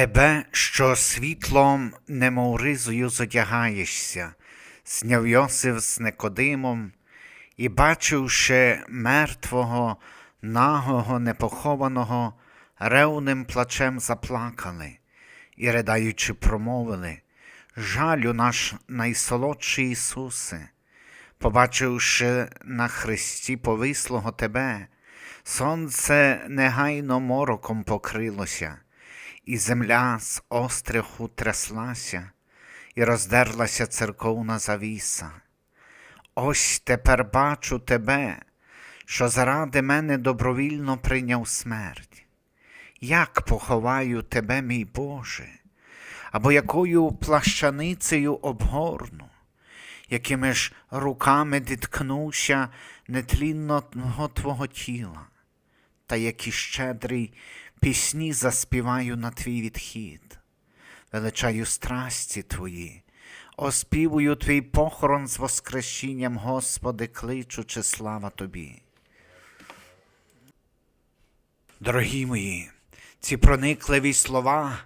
Тебе, що світлом, немов ризою зодягаєшся, зняв Йосиф з Никодимом, і, бачивши мертвого, нагого, непохованого, ревним плачем заплакали, і, ридаючи, промовили, жалю наш найсолодший Ісусе, побачивши на Христі повислого Тебе, сонце негайно мороком покрилося, і земля з остраху тряслася, і роздерлася церковна завіса. Ось тепер бачу тебе, що заради мене добровільно прийняв смерть. Як поховаю тебе, мій Боже, або якою плащаницею обгорну, якими ж руками діткнуся нетлінного Твого тіла, та які щедрий пісні заспіваю на твій відхід, величаю страсті Твої, оспівую твій похорон з воскресінням, Господи, кличучи слава Тобі. Дорогі мої, ці проникливі слова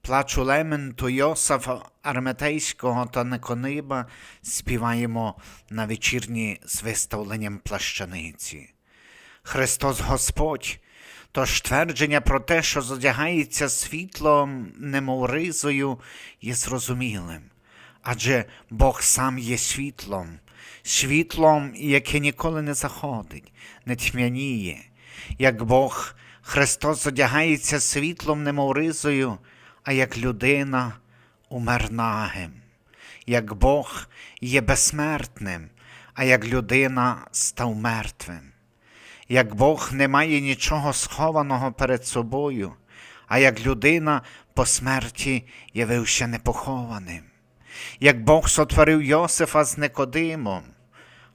плачу лементу Йосафа Арметейського та Никониба співаємо на вечірні з виставленням плащаниці. Христос Господь, тож твердження про те, що зодягається світлом, немов ризою, є зрозумілим. Адже Бог сам є світлом, світлом, яке ніколи не заходить, не тьмяніє. Як Бог, Христос зодягається світлом, немов ризою, а як людина умер нагим. Як Бог є безсмертним, а як людина став мертвим. Як Бог не має нічого схованого перед собою, а як людина по смерті явився непохованим. Як Бог сотворив Йосифа з Никодимом,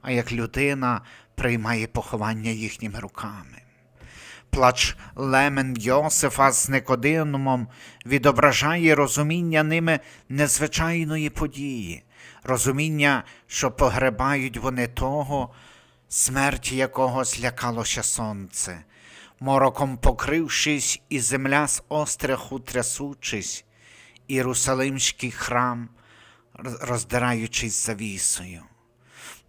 а як людина приймає поховання їхніми руками. Плач лемен Йосифа з Никодимом відображає розуміння ними незвичайної події, розуміння, що погребають вони того, смерті якого злякалося сонце, мороком покрившись, і земля з остраху трясучись, Єрусалимський храм, роздираючись завісою.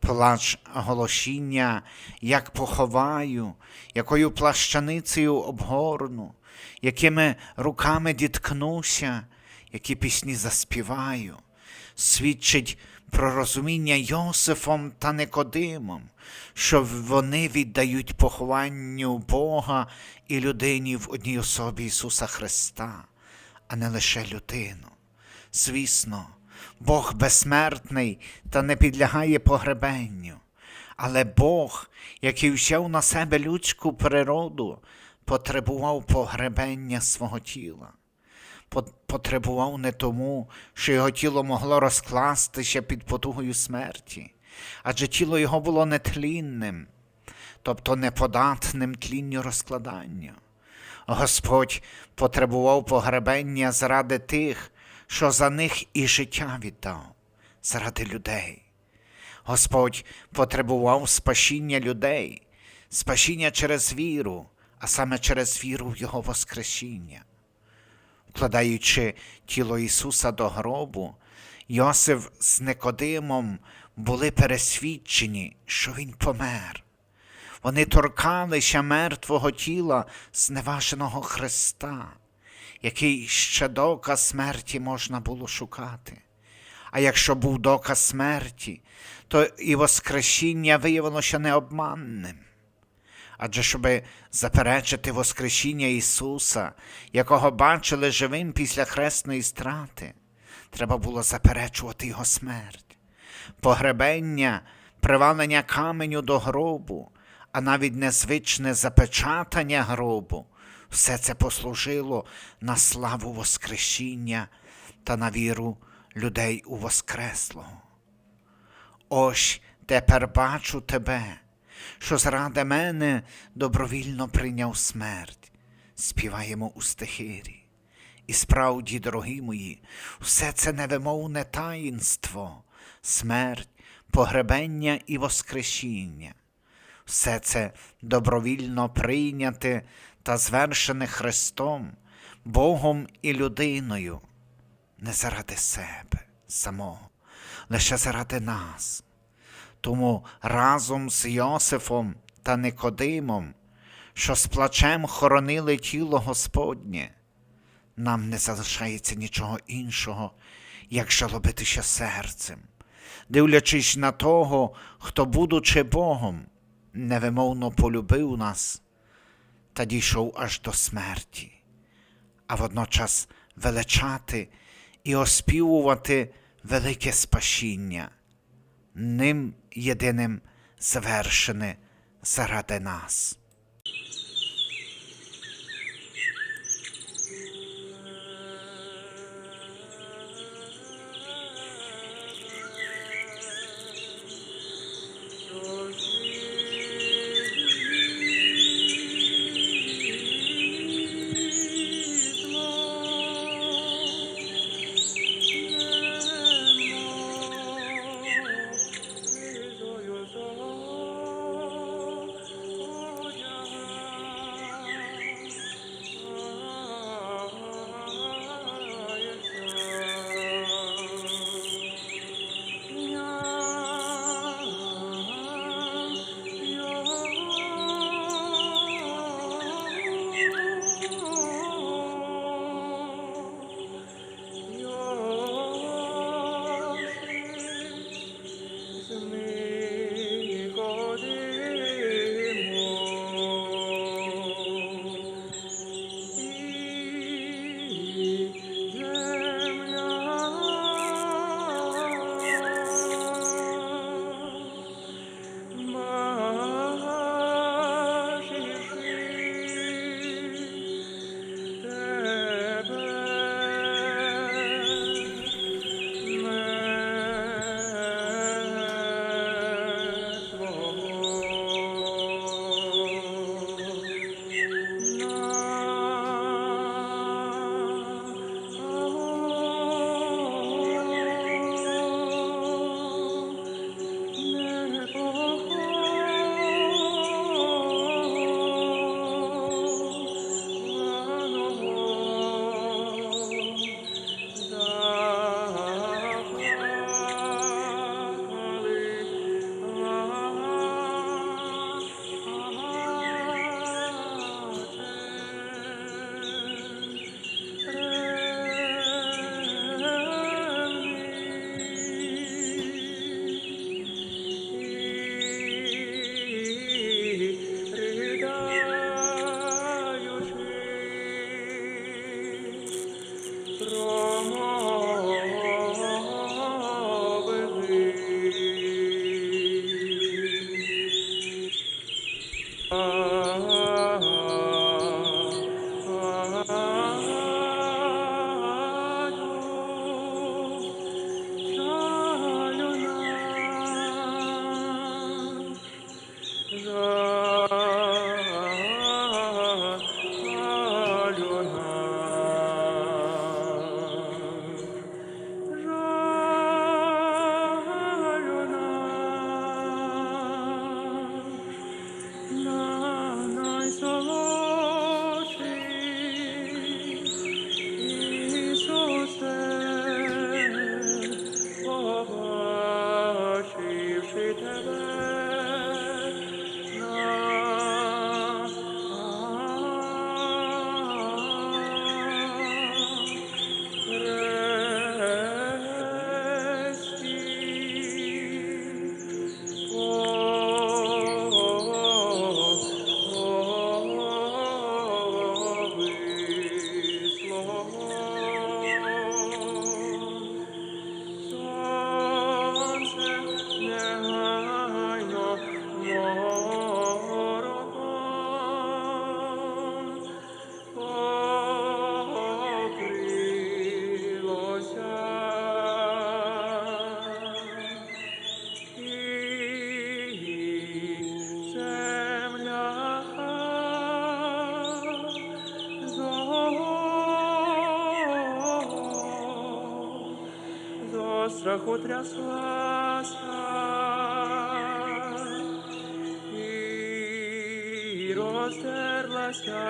Плач голошіння, як поховаю, якою плащаницею обгорну, якими руками діткнуся, які пісні заспіваю, свідчить про розуміння Йосифом та Никодимом, що вони віддають похованню Бога і людині в одній особі Ісуса Христа, а не лише людину. Звісно, Бог безсмертний та не підлягає погребенню, але Бог, який взяв на себе людську природу, потребував погребення свого тіла. Потребував не тому, що його тіло могло розкластися під потугою смерті, адже тіло його було нетлінним, тобто неподатним тлінню розкладанню. Господь потребував погребення заради тих, що за них і життя віддав, заради людей. Господь потребував спасіння людей, спасіння через віру, а саме через віру в Його Воскресіння. Вкладаючи тіло Ісуса до гробу, Йосиф з Никодимом були пересвідчені, що Він помер. Вони торкалися мертвого тіла зневаженого Христа, який ще доказ смерті можна було шукати. А якщо був доказ смерті, то і Воскресіння виявилося необманним. Адже щоби заперечити Воскресіння Ісуса, якого бачили живим після хресної страти, треба було заперечувати Його смерть, погребення, привалення каменю до гробу, а навіть незвичне запечатання гробу, все це послужило на славу Воскресіння та на віру людей у Воскреслого. Ось тепер бачу тебе що заради мене добровільно прийняв смерть, співаємо у стихирі. І справді, дорогі мої, все це невимовне таїнство, смерть, погребення і воскресіння, все це добровільно прийняте та звершене Христом, Богом і людиною, не заради себе самого, лише заради нас. Тому разом з Йосифом та Никодимом, що з плачем хоронили тіло Господнє, нам не залишається нічого іншого, як жалобитися серцем, дивлячись на того, хто, будучи Богом, невимовно полюбив нас та дійшов аж до смерті, а водночас величати і оспівувати велике спасіння, ним єдиним звершене заради нас. Зо страху тряслася і роздерлася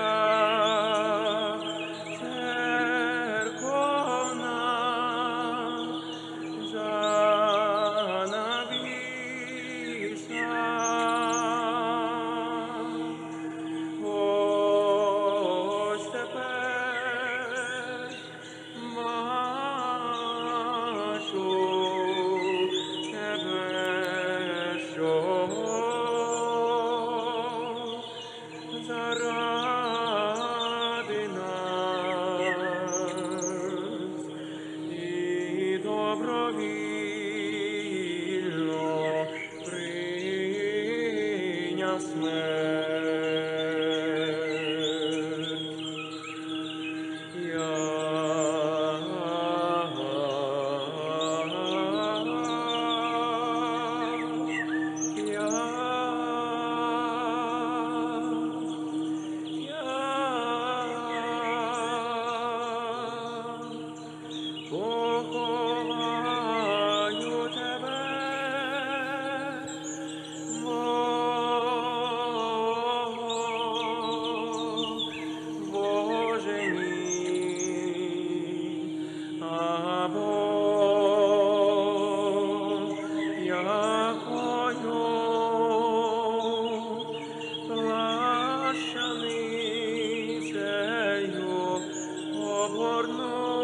обгорну,